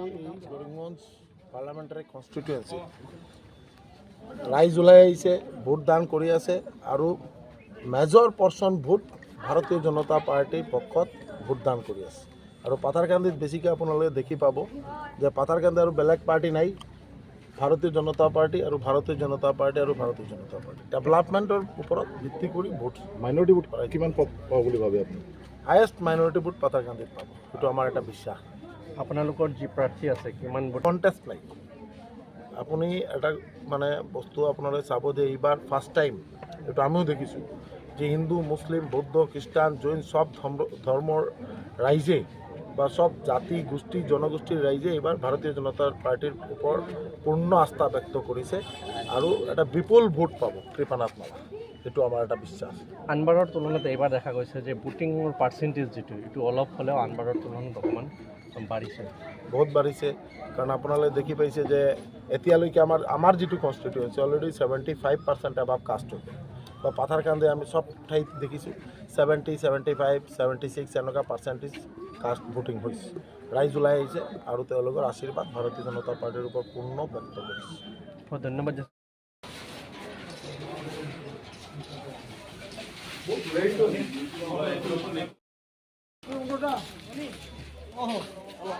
Karimganj পাৰ্লামেণ্টাৰী constituency ৰাইজ ওলাই আহিছে ভোট দান কৰি আছে আৰু মেজৰ পৰ্চন ভোট ভাৰতীয় জনতা পাৰ্টীৰ পক্ষত ভোটদান কৰি আছে। আৰু পাথাৰকান্দিত বেছিকৈ আপোনালোকে দেখি পাব যে পাথাৰকান্দি আৰু বেলেগ পাৰ্টি নাই ভাৰতীয় জনতা পাৰ্টি আৰু ভাৰতীয় জনতা পাৰ্টি আৰু ভাৰতীয় জনতা পাৰ্টি। ডেভেলপমেণ্টৰ ওপৰত ভিত্তি কৰি ভোট মাইনৰিটি ভোট কিমান পাব বুলি ভাবে আপুনি? হায়েষ্ট মাইনৰিটি ভোট পাথাৰকান্দিত পাব। সেইটো আমাৰ এটা বিশ্বাস। আপোনালোকৰ যি প্ৰাৰ্থী আছে কিমান কণ্টেষ্ট নাই আপুনি এটা মানে বস্তু আপোনালোকে চাব যে এইবাৰ ফাৰ্ষ্ট টাইম এইটো আমিও দেখিছোঁ যে হিন্দু মুছলিম বৌদ্ধ খ্ৰীষ্টান জৈন চব ধৰ্ম ধৰ্মৰ ৰাইজে বা চব জাতি গোষ্ঠী জনগোষ্ঠীৰ ৰাইজে এইবাৰ ভাৰতীয় জনতা পাৰ্টীৰ ওপৰত পূৰ্ণ আস্থা ব্যক্ত কৰিছে আৰু এটা বিপুল ভোট পাব কৃপানাথ মালা। সেইটো আমাৰ এটা বিশ্বাস। আনবাৰৰ তুলনাত এইবাৰ দেখা গৈছে যে ভোটিঙৰ পাৰ্চেণ্টেজ যিটো এইটো অলপ হ'লেও আনবাৰৰ তুলনাত অকণমান বহুত বাঢ়িছে। কাৰণ আপোনালোকে দেখি পাইছে যে এতিয়ালৈকে আমাৰ আমাৰ যিটো constituency already seventy five percent above cast হৈ গ'ল বা পাথাৰকান্দি আমি চব ঠাইত দেখিছোঁ seventy seventy five seventy six এনেকুৱা পাৰ্চেণ্টেজ কাষ্ট ভোটিং হৈছে। ৰাইজ ওলাই আহিছে আৰু তেওঁলোকৰ আশীৰ্বাদ ভাৰতীয় জনতা পাৰ্টীৰ ওপৰত পূৰ্ণ ব্যক্ত কৰিছে। বহুত ধন্যবাদ 哦好